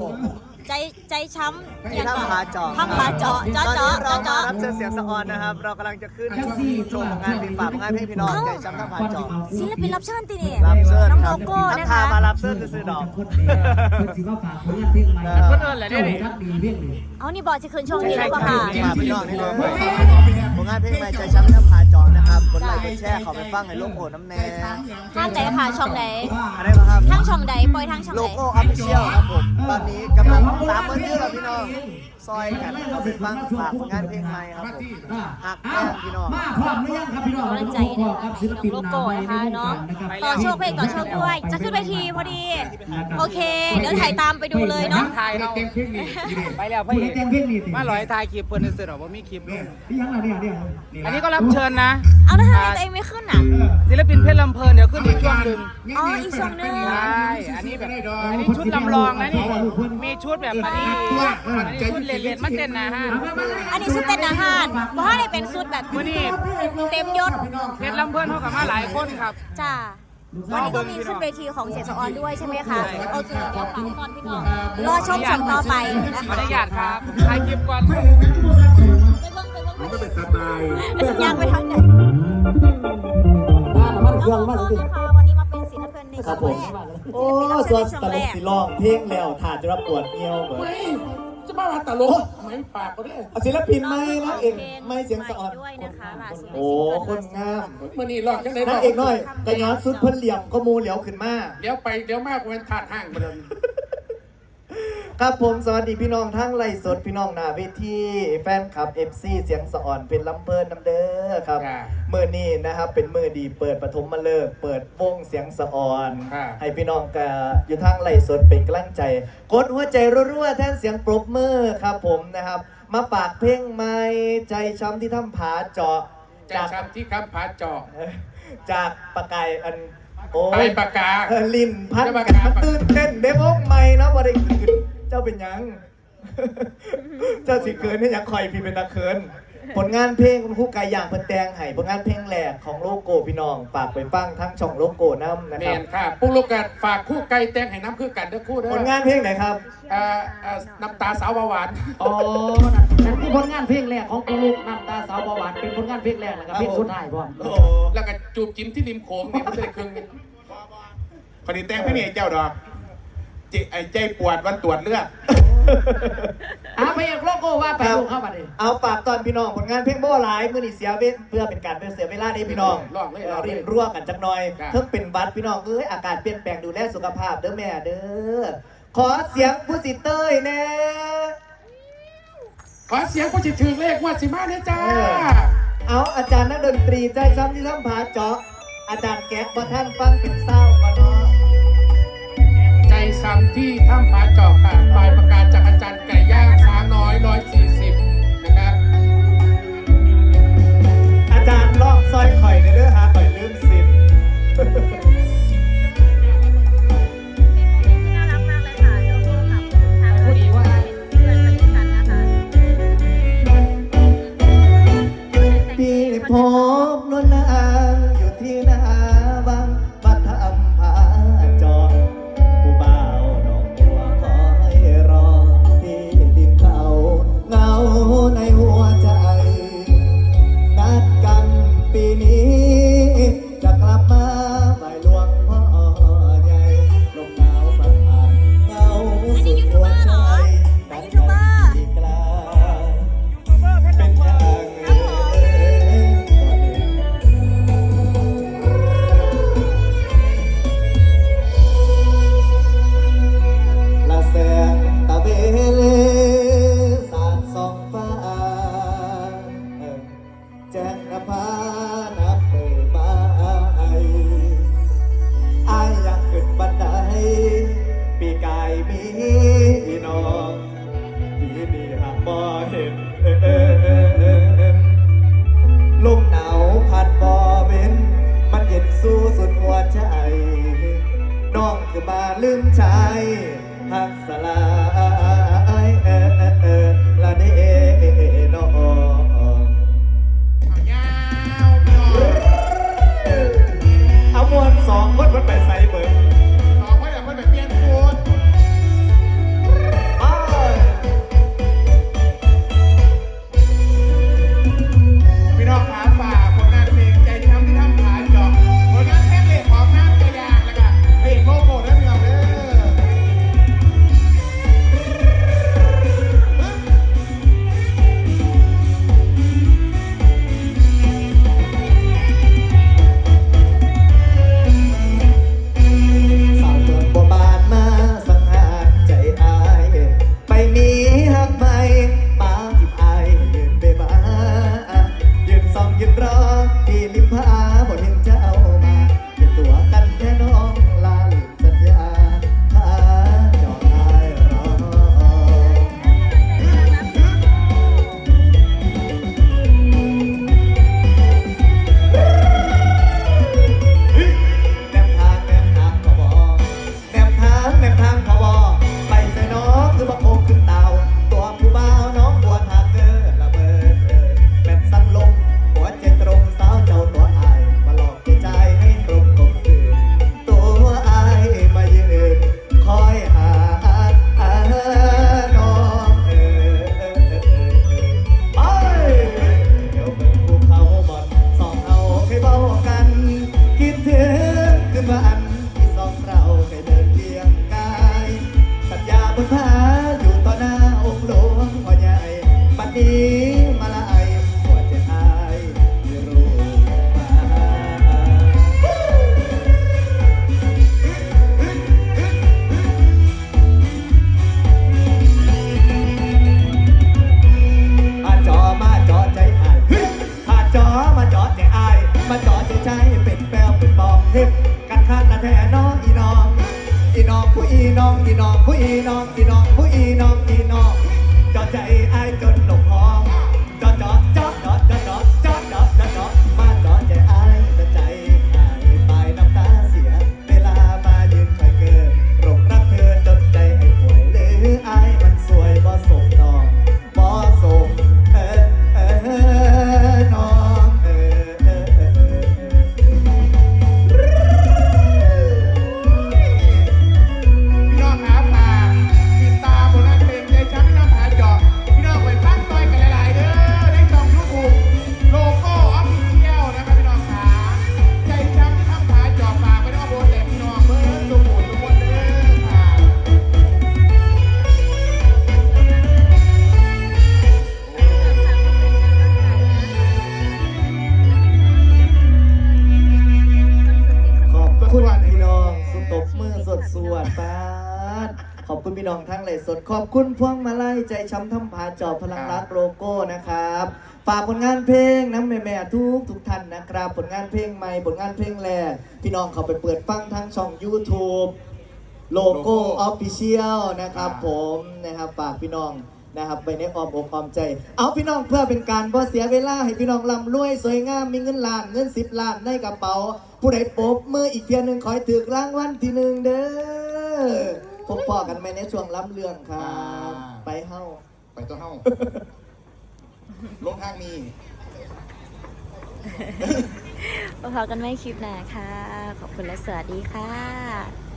ผมใจใจช้ำที่ถ้ำผาเจาะถ้ำผาเจาะเจาะตอนเจาะนี้เราเจาะมาเจาะรับเชิญเสียงสะออนนะครับ เรากำลังจะขึ้นโชว์ผลงานเพลงฝากผลงานเพลงพี่น้องใจช้ำถ้ำผาเจาะศิลปินรับเชิญตีนี่รับเชิญน้องคโลรับโก้ทั้งนะทาคะ มารับเชิญซื้อดอก คนเดียวเพิ่นสิมาฝากผลงานเพลงใหม่คนเอิ้นแหละเด้อนี่รักดีเพียงนี่เอานี่บอกจะคืนช่วงนี้แล้วป่ะค่ะฝากพี่น้องนี่เลยผลงานเพลงใหม่ใจช้ำถ้ำผา กดไลค์กดแชร์ขอไปฟังในโลกโอน้ำแน่ท่านไหนค่ะช่องไหนอะไรบ้างครับทั้งช่องไหนปล่อยทั้งช่องโลไหน โก้ออฟฟิเชียลครับผม ตอนนี้กำลังสามหมื่นวิวแล้วพี่น้องซอยกันเข้าไปฟังฝากผลงานเพลงใหม่ครับผมหักแก้มพี่น้อง มาพร้อมหรือยังครับพี่น้องกำลังใจพร้นะอมกับศิลปินโลหน้าโก้ใหม่นะคะในวงเนาะการนะครับต่อโชคเพลงต่อโชคด้วย จะขึ้นเวทีพอดี โอเค เดี๋ยวถ่ายตามไปดูเลยเนาะถ่ายเอาเต็มเพลงนี่นี่ดิไปแล้วผู้พี่ใดแต่งเพลงนี่ติมาลอยถ่ายคลิปเพิ่นซื้อหรอว่ามีคลิปลงพี่ยังล่ะเนี่ยเนี่ยอันนี้ก็รับเชิญนะ เอาแล้วทำไมตัวเองไม่ขึ้นอะศิลปินเพชรลำเพลินเดี๋ยวขึ้นอีกช่วงห นึ่งอ๋ออีกช่วงหนึง ใช่อันนี้แบบอันนี้ชุดลำลองนะนี่มีชุดแบบอันนี้อันนี้ชุดเลดๆมาเต้นนะฮะอันนี้ชุดเต้นอาหารเพราะว่าได้เป็นชุดแบบวันนี้เต็มยศเพชรลำเพลินเขากับมาหลายคนครับ จ้าวันนี้ก็มีขึ้นเวทีของเสียงสะออนด้วยใช่ไหมคะโอเคเดี๋ยวฝากตอนพี่น้องรอชมช่วงต่อไปนะขอคะอนุญาตครับถ่ายคลิปก่อนไปเบิ้งไปเบิ้งไปเบิ้งแล้วสัญญาณไปทางไหนบ้านมันเครื่องน้มาองสิๆนะ คะวันนี้มาเป็นศิลปินในครับช่วงผมแรกโอ้ส่วนตลกสิร้องเพลงแล้วถ่าจะรับปวดเงียวเหมือนจะมาตลกเหมือนปากก็ได้ศิลปินไม่นะเอกไม่เสียงสะออนด้วยนะคะล่าสุดโอ้คนงามมื่อนี้ลอกจังได๋นางเอกน้อยกระย้อนสุดเพิ่นเหลี่ยมก็มูเหลียวขึ้นมาเดี๋ยวไปเดี๋ยวมากกว่าถาดห้างบ่เดิม ครับผมสวัสดีพี่น้องทั้งไลฟ์สดพี่น้องหน้าเวทีแฟนคลับ FC เสียงสะอ่อนเป็นลำเพลินน้ำเด้อครับเมื่อนี้นะครับเป็นมือดีเปิดปฐมมาเลิกษ์เปิดวงเสียงสะอ่อนให้พี่น้องกอยู่ทางไลฟ์สดเป็นกำลังใจกดหัวใจรัวๆแทนเสียงปรบมือครับผมนะครับ มาฝากเพลงใหม่ใจช้ำที่ถ้ำผาเจาะจาจากกคำที่คำผาจอกจากปากกายอันโอ้ไปย ปากกา เออลินพันจะปากกันกาตื่นเต้นเด้พกใหม่นะบ่ได้คืน เจ้าเป็นหยัง เจ้าสิเขินเนี่ยอยากคอยพี่เป็นตะเขินผลงานเพลงคุณครูไก่อย่างเพิ่นแตงให้ผลงานเพลงแหลกของโลโก้พี่น้องฝากไปฟังทั้งช่องโลโก้น้ำนะแมครับ นค่ะปุ๊กลูกกัดฝากคู่ไก่แตงให้น้ำคือกันเด้อคู่เด้อผลงานเพลงไหนครับเอ่อเอ่อน้ำตาสาวหวานอ๋อ นั่นคือผลงานเพลงแรกของกูลูกน้ำตาสาวเบาหวานเป็นผลงานเพลงแรกแล้วก็เพลงสุดท้ายพร้อมโอ้แล้วก็จูบจิ้มที่ริมโขงนี่มันได้ครึ่งหนึงคนนี้แต่งพี่นี่เจ้าดอก จิไอ้ใจปวดวันตรวจเลือดอะไปเอกโลโก้ว่าไปลูกเข้ามาดิ เอาฝากตอนพี่น้องผลงานเพลงโบ้หลายมือนี่เสียเวทเพื่อเป็นการเป็นเสียเวลาได้พี่น้องลองเลยลองเลรียบร่วมกันจักหน่อยเพิ่งเป็นบัดพี่น้องเอ้ยอากาศเปลี่ยนแปลงดูแลสุขภาพเด้อแม่เด้อขอเสียงผู้สิเต้ยแน่ ขอเสียงผู้จิตถึงเลขว่าสิมาเนี่ยจ้า เออ เอาอาจารย์นักดนตรีใจซ้ำที่ทำผาเจาะอาจารย์แก๊กบ่ท่านฟังเป็นเศร้าก่อนเนาะใจ ซ้ำที่ถ้ำผาจอกค่ะปลายประกาศจากอาจารย์ไก่ย่างช้างน้อยร้อยสี่สิบนะครับอาจารย์ลอกซอยข่อยในเด้อหาข่อยลืมสิบ บ่เห็นลมหนาวพัดบ่เว้นมันเย็นสู้สุดหัวใจ น้องคือมาลืมชายหักสลาย สดสวดปาดขอบคุณพี่น้องทั้งเลยสด ขอบคุณพวงมาลัยใจช้ำทำผาจอบพลังรักโลโก้นะครับฝากผลงานเพลงน้ำแม่แม่ๆทุกทุกท่านนะครับ ผลงานเพลงใหม่ผลงานเพลงแรกพี่น้องเขาไปเปิดฟังทั้งช่อง YouTube โลโก้ออฟฟิเชียลนะครับผมนะครับฝากพี่น้อง นะครับไปในอ้อมอกอ้อมใจ เอาพี่น้องเพื่อเป็นการบ่เสียเวลาให้พี่น้องร่ำรวยสวยงามมีเงินล้านเงินสิบล้านในกระเป๋า ผู้ใดปรบมืออีกเทียหนึ่งขอให้ถือรางวัลที่หนึ่งเด้อพบปอกันไหมในช่วงล้ำเรื่องครับไปเฮ้าไปตัวเฮ้าลงทางนี้พบกันไม่คลิปหน้าค่ะ ขอบคุณและสวัสดีค่ะ